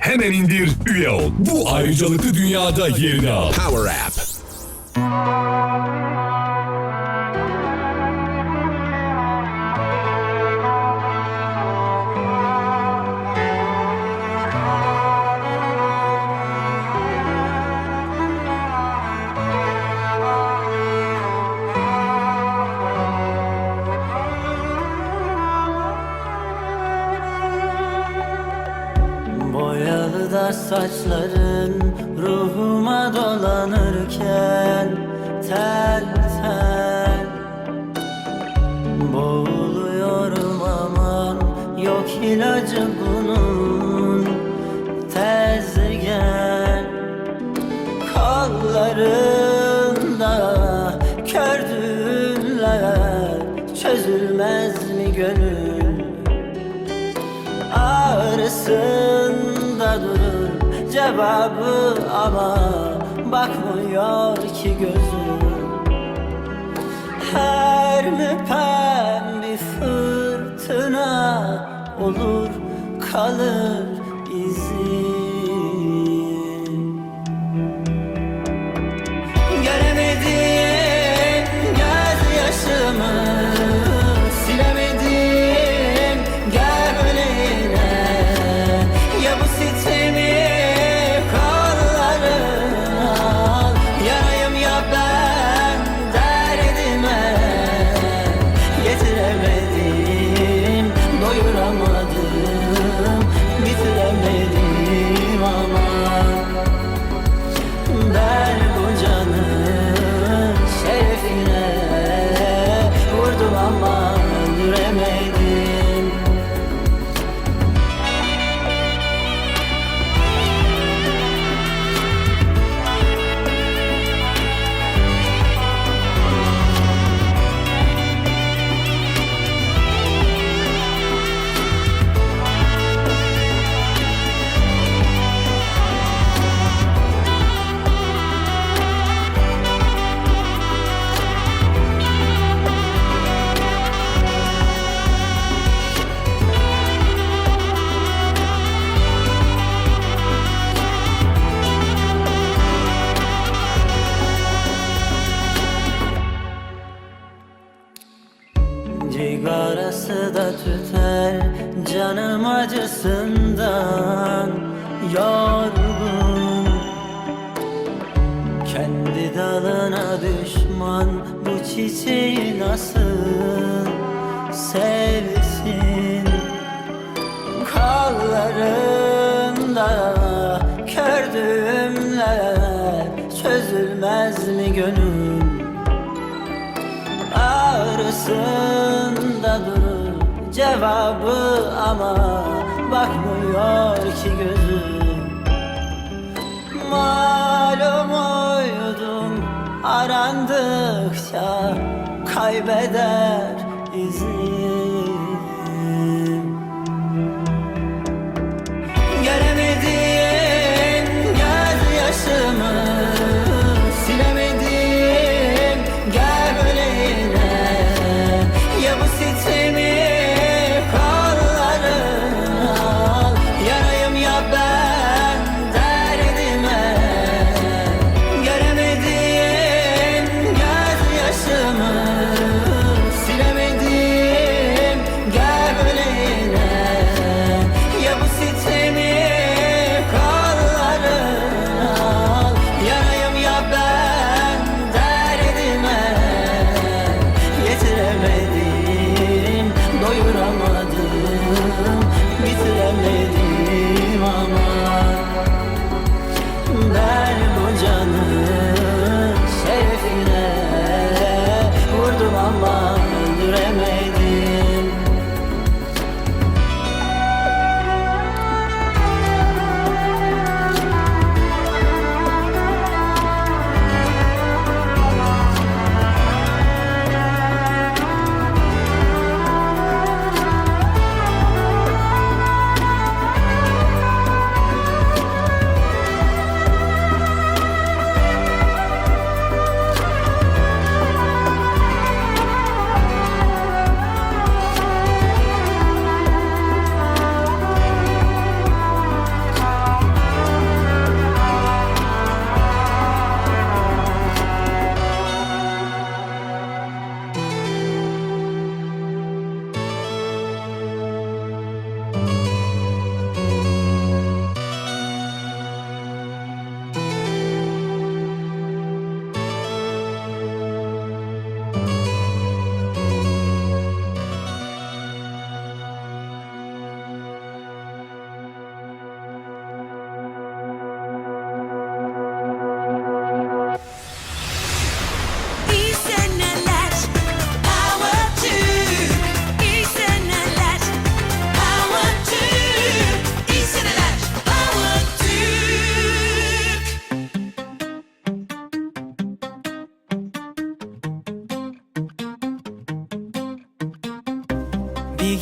Hemen indir, üye ol. Bu ayrıcalıklı dünyada yerini al. Power App. Saçların ruhuma dolanırken Tel tel. Boğuluyorum aman yok ilacı bunun. Tez cevabı ama bakmıyor ki gözüm. Her müpem bir fırtına olur kalır çiçeği nasıl sevsin? Kollarında kördüğümler çözülmez mi gönül? Ağrısında durur cevabı ama bakmıyor ki gözüm arandıkça kaybeder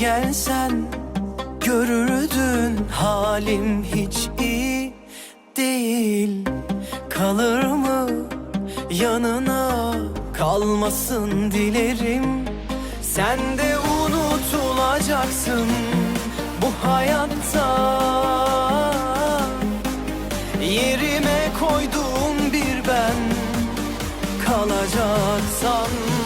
gelsen Görürdün halim hiç iyi değil. Kalır mı yanına kalmasın dilerim. Sen de unutulacaksın bu hayatta. Yerime koyduğum bir ben kalacak sanma